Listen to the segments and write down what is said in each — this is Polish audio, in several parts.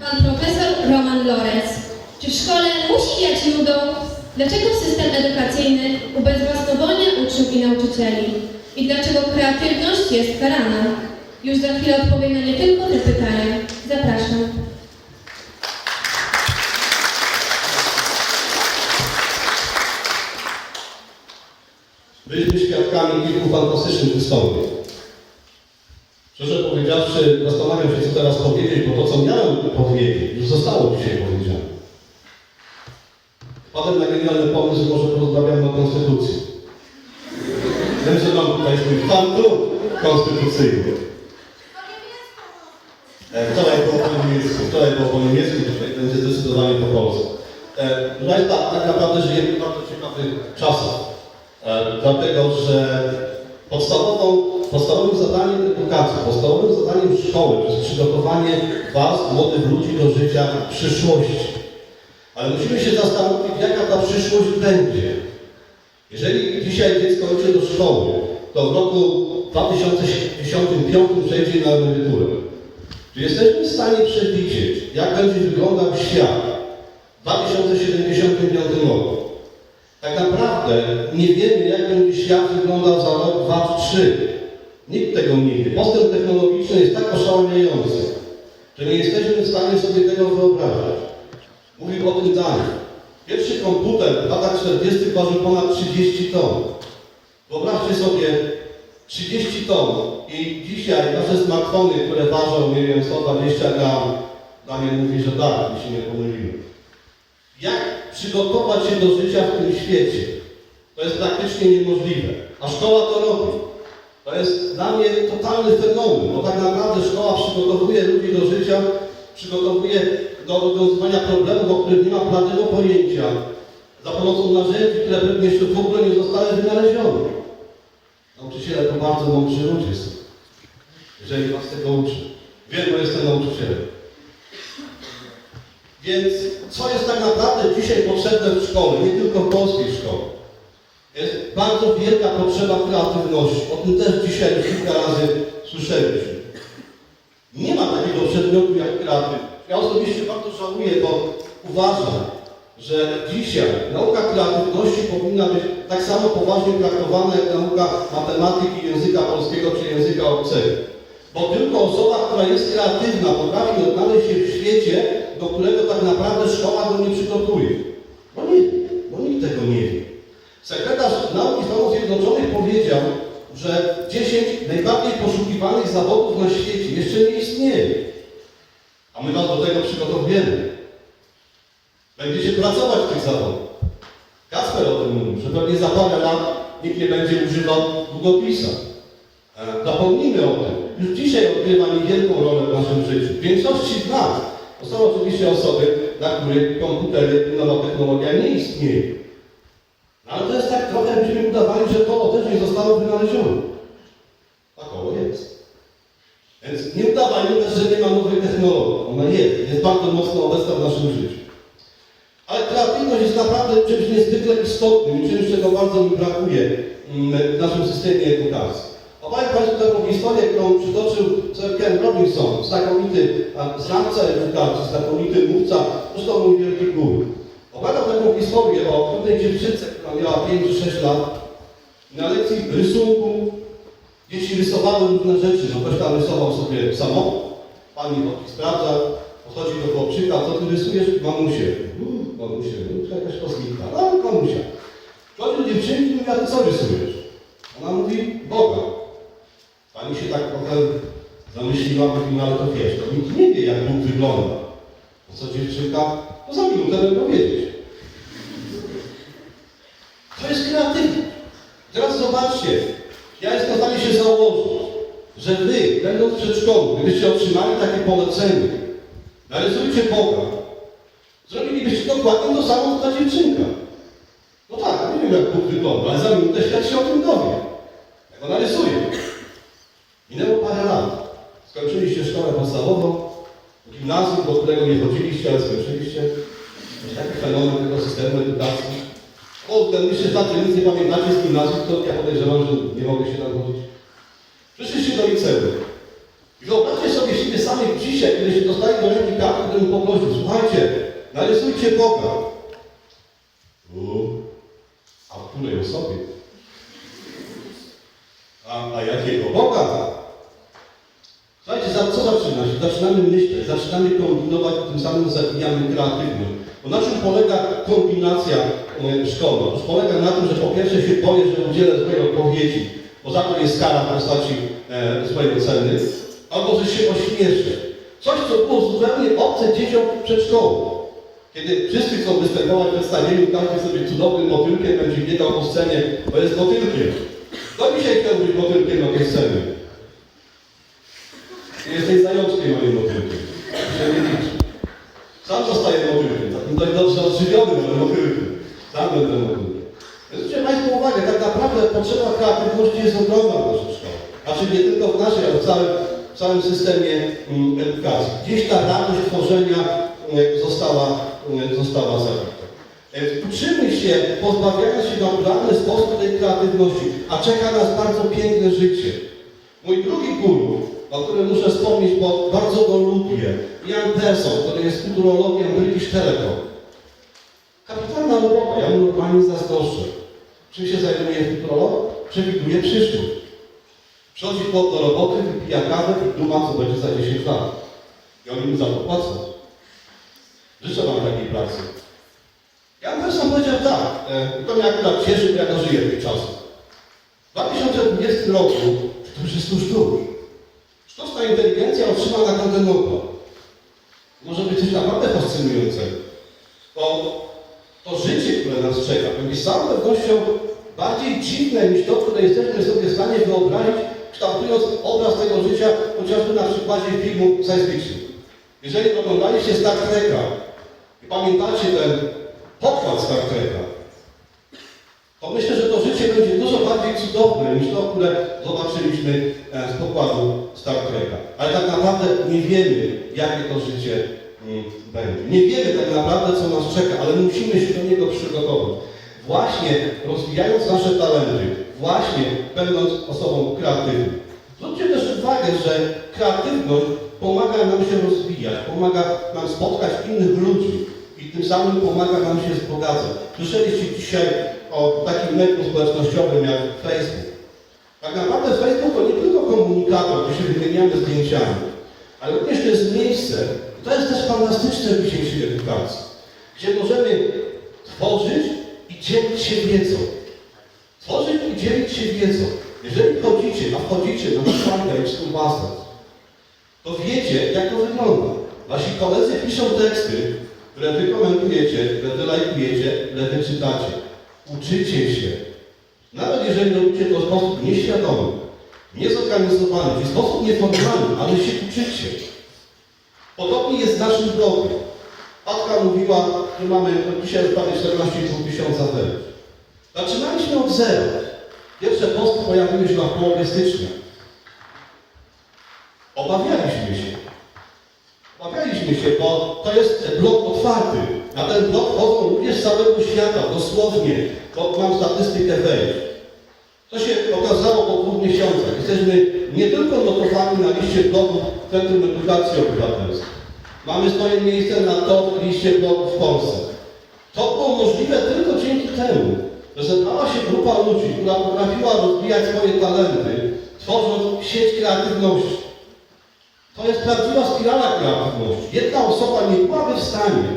Pan profesor Roman Lorenz. Czy w szkole musi wiać nudą? Dlaczego system edukacyjny ubezwłasnowolnia uczniów i nauczycieli? I dlaczego kreatywność jest karana? Już za chwilę odpowiem na nie tylko te pytania. Zapraszam. Byliśmy świadkami kilku fantastycznych wystąpień. Szczerze powiedziawszy, zastanawiam się, co teraz powiedzieć, bo to, co miałem powiedzieć, już zostało dzisiaj powiedziane. Wpadłem na genialny pomysł, może porozmawiamy o Konstytucji. Wiem, że mam tutaj swój fan konstytucyjny. E, Wczoraj było po niemiecku, wczoraj było po niemiecku, dzisiaj będzie zdecydowanie po polsku. E, Proszę Państwa, tak naprawdę żyjemy w bardzo ciekawych czasach. E, dlatego, że podstawową, podstawowym zadaniem edukacji, podstawowym zadaniem szkoły to jest przygotowanie Was, młodych ludzi do życia w przyszłości. Ale musimy się zastanowić, jaka ta przyszłość będzie. Jeżeli dzisiaj dziecko idzie do szkoły, to w roku 2075 przejdzie na emeryturę. Czy jesteśmy w stanie przewidzieć, jak będzie wyglądał świat w 2075 roku? Tak naprawdę nie wiemy, jak będzie świat wyglądał za rok, dwa, trzy. Nikt tego nie wie. Postęp technologiczny jest tak oszałamiający, że nie jesteśmy w stanie sobie tego wyobrazić. Mówił o tym Daniel. Pierwszy komputer w latach 40. ważył ponad 30 ton. Wyobraźcie sobie 30 ton i dzisiaj nasze smartfony, które ważą, nie wiem, 120 gram, Daniel mówi, że tak, się nie pomyliłem. Jak przygotować się do życia w tym świecie? To jest praktycznie niemożliwe. A szkoła to robi. To jest dla mnie totalny fenomen, bo tak naprawdę szkoła przygotowuje ludzi do życia, przygotowuje do rozwiązywania problemów, o których nie ma bladego pojęcia, za pomocą narzędzi, które pewnie jeszcze w ogóle nie zostały wynalezione. Nauczyciele to bardzo mądrzy ludzie są, jeżeli was tego uczy. Wiem, bo jestem nauczycielem. Więc co jest tak naprawdę dzisiaj potrzebne w szkole, nie tylko w polskiej szkole? Jest bardzo wielka potrzeba kreatywności. O tym też dzisiaj kilka razy słyszeliśmy. Nie ma takiego przedmiotu jak kreatywność. Ja osobiście bardzo żałuję, bo uważam, że dzisiaj nauka kreatywności powinna być tak samo poważnie traktowana jak nauka matematyki, języka polskiego czy języka obcego. Bo tylko osoba, która jest kreatywna, potrafi odnaleźć się w świecie, do którego tak naprawdę szkoła go nie przygotuje. Bo nie bo nikt tego nie wie. Sekretarz Nauki Stanów Zjednoczonych powiedział, że 10 najbardziej poszukiwanych zawodów na świecie jeszcze nie istnieje. A my was do tego przygotowujemy. Będziecie pracować w tych zawodach. Kasper o tym mówił, że pewnie za parę lat nikt nie będzie używał długopisa. E, Zapomnijmy o tym. Już dzisiaj odgrywa niewielką rolę w naszym życiu. W większości z nas to są oczywiście osoby, dla których komputery i nowa technologia nie istnieje. Ale to jest tak trochę, jakbyśmy udawali, że to też nie zostało wynalezione. Tak owo jest. Więc nie udawajmy też, że nie ma nowej technologii. Ona jest, jest bardzo mocno obecna w naszym życiu. Ale kreatywność jest naprawdę czymś niezwykle istotnym i czymś, czego bardzo mi brakuje mm, w naszym systemie edukacji. Opowiem Państwu taką historię, którą przytoczył Sir Ken Robinson, znakomity znawca edukacji, znakomity mówca, zresztą mój wielki guru. Opowiadał taką historię o pewnej dziewczynce, która miała 5 czy 6 lat. Na lekcji rysunku dzieci rysowały różne rzeczy. No ktoś tam rysował sobie samochód, pani chodzi sprawdza, podchodzi do chłopczyka, co ty rysujesz? Mamusie. Uuu, mamusie, no to jakaś kosmitka. No, mamusia. Chodzi do dziewczynki i mówi, a ty co rysujesz? Ona mówi, Boga. Pani się tak trochę zamyśliła, mówi, no ale to wiesz, to nikt nie wie, jak Bóg wygląda. No co dziewczynka? No za minutę bym powiedzieć. Kreatywne. Teraz zobaczcie, ja jestem w stanie się założyć, że wy, będąc w przedszkolu, gdybyście otrzymali takie polecenie, narysujcie Boga, zrobilibyście dokładnie to samo, co ta dziewczynka. No tak, nie wiem jak Bóg wygląda, ale za minutę świat się o tym dowie. Jak go narysuje. Minęło parę lat. Skończyliście szkołę podstawową, gimnazjum, do którego nie chodziliście, ale skończyliście. Taki fenomen tego systemu edukacji. O, ten myślę, że nic nie pamiętacie z gimnazjum, to ja podejrzewam, że nie mogę się tam chodzić. Przyszliście do liceum. I wyobraźcie sobie siebie samych dzisiaj, kiedy się dostali do ręki kartki któremu poprosił, słuchajcie, narysujcie Boga. U, a w której osobie? A, a jakiego Boga? Słuchajcie, co zaczyna się? Zaczynamy myśleć, zaczynamy kombinować, tym samym zabijamy kreatywność. Bo na czym polega kombinacja e, szkolna? Otóż polega na tym, że po pierwsze się boję, że udzielę złej odpowiedzi, bo za to jest kara w postaci e, złej oceny, albo że się ośmieszę. Coś, co było zupełnie obce dzieciom przedszkolu. Kiedy wszyscy chcą występować w przedstawieniu, każdy sobie cudownym motylkiem będzie biegał po scenie, bo jest motylkiem. Kto dzisiaj chciał być motylkiem na tej scenie? Jesteś zajączkiem, nie motylkiem. Sam zostaję motylkiem, takim dość dobrze odżywionym, ale motylkiem. Więc zwróćcie Państwo uwagę, tak naprawdę potrzeba kreatywności jest ogromna w naszej szkole. Znaczy nie tylko w naszej, ale w całym, w całym systemie mm, edukacji. Gdzieś ta radość tworzenia mm, została, mm, została zabita. E, Uczymy się, pozbawiając się naturalny sposób tej kreatywności, a czeka nas bardzo piękne życie. Mój drugi guru, o którym muszę wspomnieć, bo bardzo go lubię, Jan Persson, który jest futurologiem British Telecom. Kapitalna robota, ja mu normalnie zazdroszczę. Czym się zajmuje futurolog? Przewiduje przyszłość. Przychodzi chłop do roboty, wypija kawę i duma, co będzie za 10 lat. I oni mu za to płacą. Życzę Wam takiej pracy. Jan Persson powiedział tak, e, to mnie akurat cieszy, bo ja dożyję tych czasów. W 2020 roku, to już jest tuż tuż, sztuczna inteligencja otrzyma Nagrodę Nobla. Może być coś naprawdę fascynującego. Bo to życie, które nas czeka, będzie z całą pewnością bardziej dziwne niż to, które jesteśmy sobie w stanie wyobrazić, kształtując obraz tego życia chociażby na przykładzie filmu science fiction. Jeżeli oglądaliście Star Treka i pamiętacie ten pokład Star Treka, to myślę, że to życie będzie dużo bardziej cudowne niż to, które zobaczyliśmy e, z pokładu Star Treka. Ale tak naprawdę nie wiemy, jakie to życie będzie. Nie wiemy tak naprawdę, co nas czeka, ale musimy się do niego przygotować. Właśnie rozwijając nasze talenty, właśnie będąc osobą kreatywną. Zwróćcie też uwagę, że kreatywność pomaga nam się rozwijać, pomaga nam spotkać innych ludzi i tym samym pomaga nam się wzbogacać. Słyszeliście dzisiaj o takim medium społecznościowym jak Facebook. Tak naprawdę Facebook to nie tylko komunikator, gdzie się wymieniamy zdjęciami, ale również to jest miejsce, to jest też fantastyczne w dzisiejszej edukacji, gdzie możemy tworzyć i dzielić się wiedzą. Tworzyć i dzielić się wiedzą. Jeżeli wchodzicie, a wchodzicie na Szwajdę i Współbazę, to wiecie, jak to wygląda. Wasi koledzy piszą teksty, które wy komentujecie, które wy lajkujecie, które wy czytacie. Uczycie się. Nawet jeżeli robicie to w sposób nieświadomy, niezorganizowany, w sposób nieformalny, ale się uczycie. Podobnie jest z naszym blogiem. Patka mówiła, że mamy dzisiaj prawie 14,5 tysiąca wejść. Zaczynaliśmy od zera. Pierwsze posty pojawiły się na połowie stycznia. Obawialiśmy się. Obawialiśmy się, bo to jest blok otwarty. Na ten blok chodzą ludzie z całego świata, dosłownie, bo mam statystykę wejść. To się okazało po dwóch miesiącach. Jesteśmy nie tylko notowani na liście blogów Centrum Edukacji Obywatelskiej. Mamy swoje miejsce na top liście blogów w Polsce. To było możliwe tylko dzięki temu, że zebrała się grupa ludzi, która potrafiła rozwijać swoje talenty, tworząc sieć kreatywności. To jest prawdziwa spirala kreatywności. Jedna osoba nie byłaby w stanie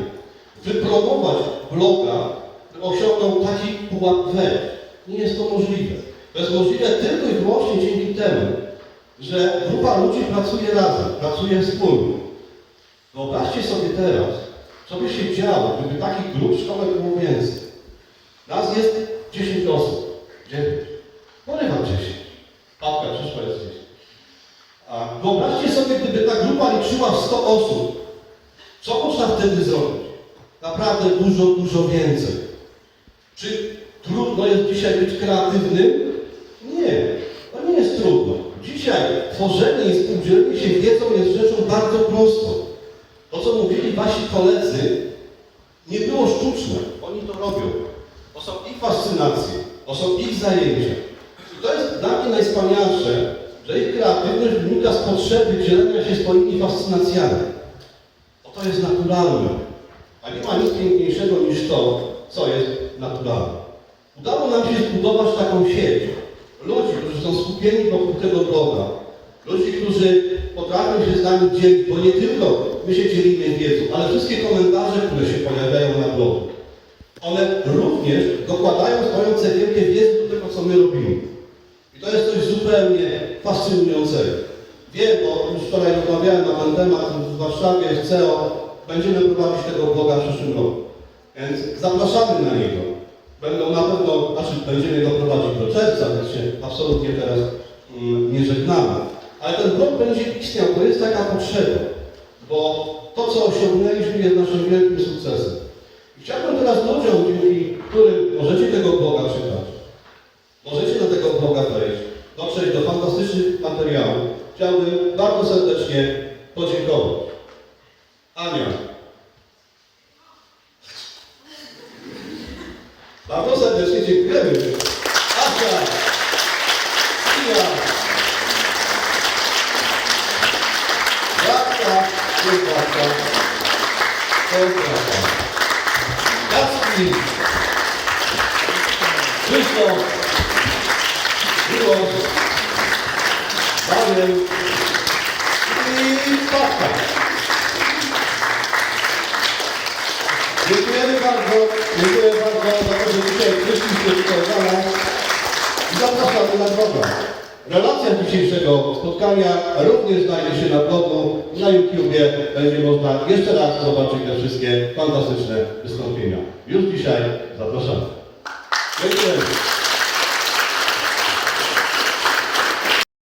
wypromować bloga, który osiągnął taki pułap wejść. Nie jest to możliwe. To jest możliwe tylko i wyłącznie dzięki temu, że grupa ludzi pracuje razem, pracuje wspólnie. Wyobraźcie sobie teraz, co by się działo, gdyby takich grup w szkole było więcej. Nas jest 10 osób. 9. Porywam 10. Papka przyszła jest 10. A wyobraźcie sobie, gdyby ta grupa liczyła 100 osób. Co można wtedy zrobić? Naprawdę dużo, dużo więcej. Czy trudno jest dzisiaj być kreatywnym? Nie, to nie jest trudno. Dzisiaj tworzenie i współdzielenie się wiedzą jest rzeczą bardzo prostą. To, co mówili wasi koledzy, nie było sztuczne. Oni to robią. To są ich fascynacje, to są ich zajęcia. I to jest dla mnie najwspanialsze, że ich kreatywność wynika z potrzeby dzielenia się swoimi fascynacjami. Bo to jest naturalne. A nie ma nic piękniejszego niż to, co jest naturalne. Udało nam się zbudować taką sieć ludzi, skupieni wokół tego Boga. Ludzi, którzy potrafią się z nami dzielić, bo nie tylko my się dzielimy wiedzą, ale wszystkie komentarze, które się pojawiają na blogu, one również dokładają swoją cegiełkę wiedzy do tego, co my robimy. I to jest coś zupełnie fascynującego. Wiem, bo już wczoraj rozmawiałem na ten temat w Warszawie, w CEO, będziemy prowadzić tego bloga w przyszłym roku. Więc zapraszamy na niego. Będą na pewno, znaczy będziemy go prowadzić do czerwca, więc się absolutnie teraz mm, nie żegnamy. Ale ten blog będzie istniał, to jest taka potrzeba, bo to, co osiągnęliśmy, jest naszym wielkim sukcesem. I chciałbym teraz ludziom, dzięki którym możecie tego bloga czytać, możecie na tego bloga wejść, dotrzeć do fantastycznych materiałów. Chciałbym bardzo serdecznie podziękować. Ania. Bardzo serdecznie dziękujemy. Asia. Ina. Jacka. Jest Jacka. To jest Jacka. Jacki. Krzysztof. Miłosz. Daniel. I Patka. Dziękujemy bardzo, dziękuję bardzo za dzisiaj przyszliście tutaj za nas zapraszamy na program. Relacja dzisiejszego spotkania również znajdzie się na blogu, na YouTubie. Będzie można jeszcze raz zobaczyć te wszystkie fantastyczne wystąpienia. Już dzisiaj zapraszamy. Dziękuję.